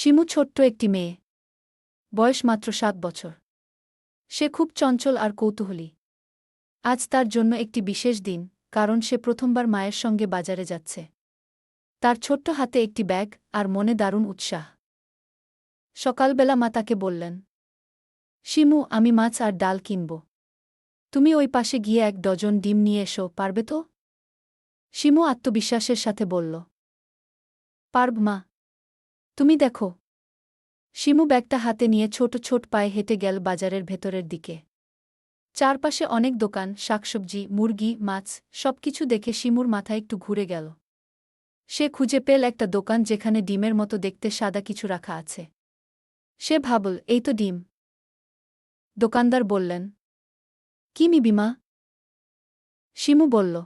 শিমু ছোট্ট একটি মেয়ে। বয়স মাত্র সাত বছর। সে খুব চঞ্চল আর কৌতূহলী। আজ তার জন্য একটি বিশেষ দিন, কারণ সে প্রথমবার মায়ের সঙ্গে বাজারে যাচ্ছে। তার ছোট্ট হাতে একটি ব্যাগ আর মনে দারুণ উৎসাহ। সকালবেলা মা তাকে বললেন, শিমু, আমি মাছ আর ডাল কিনব। তুমি ওই পাশে গিয়ে এক ডজন ডিম নিয়ে এসো, পারবে তো? শিমু আত্মবিশ্বাসের সাথে বলল, পারব মা। তুমি দেখো। শিমু ব্যাগটা হাতে নিয়ে ছোট ছোট পায়ে হেঁটে গেল বাজারের ভেতরের দিকে। চারপাশে অনেক দোকান, শাকসবজি, মুরগি, মাছ, সবকিছু দেখে শিমুর মাথায় একটু ঘুরে গেল। সে খুঁজে পেল একটা দোকান যেখানে ডিমের মতো দেখতে সাদা কিছু রাখা আছে। সে ভাবল, এই তো ডিম। দোকানদার বললেন, কি নিবি মা? শিমু বলল,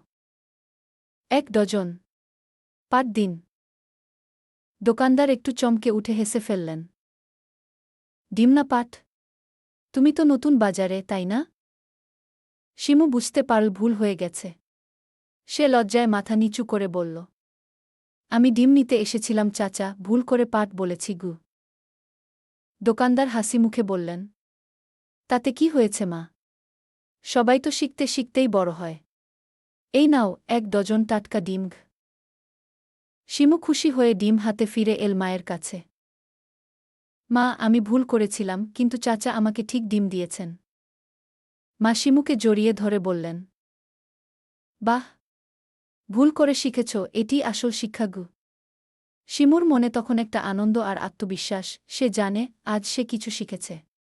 এক ডজন। পাঁচ দিন। দোকানদার একটু চমকে উঠে হেসে ফেললেন। ডিম না পাট? তুমি তো নতুন বাজারে, তাই না? শিমু বুঝতে পারল ভুল হয়ে গেছে। সে লজ্জায় মাথা নিচু করে বলল, আমি ডিম নিতে এসেছিলাম, চাচা, ভুল করে পাট বলেছি গু। দোকানদার হাসি মুখে বললেন, তাতে কি হয়েছে মা? সবাই তো শিখতে শিখতেই বড় হয়। এই নাও এক ডজন টাটকা ডিম ঘ। শিমু খুশি হয়ে ডিম হাতে ফিরে এল মায়ের কাছে। মা, আমি ভুল করেছিলাম, কিন্তু চাচা আমাকে ঠিক ডিম দিয়েছেন। মা শিমুকে জড়িয়ে ধরে বললেন, বাহ! ভুল করে শিখেছ, এটি আসল শিক্ষাগু। শিমুর মনে তখন একটা আনন্দ আর আত্মবিশ্বাস, সে জানে, আজ সে কিছু শিখেছে।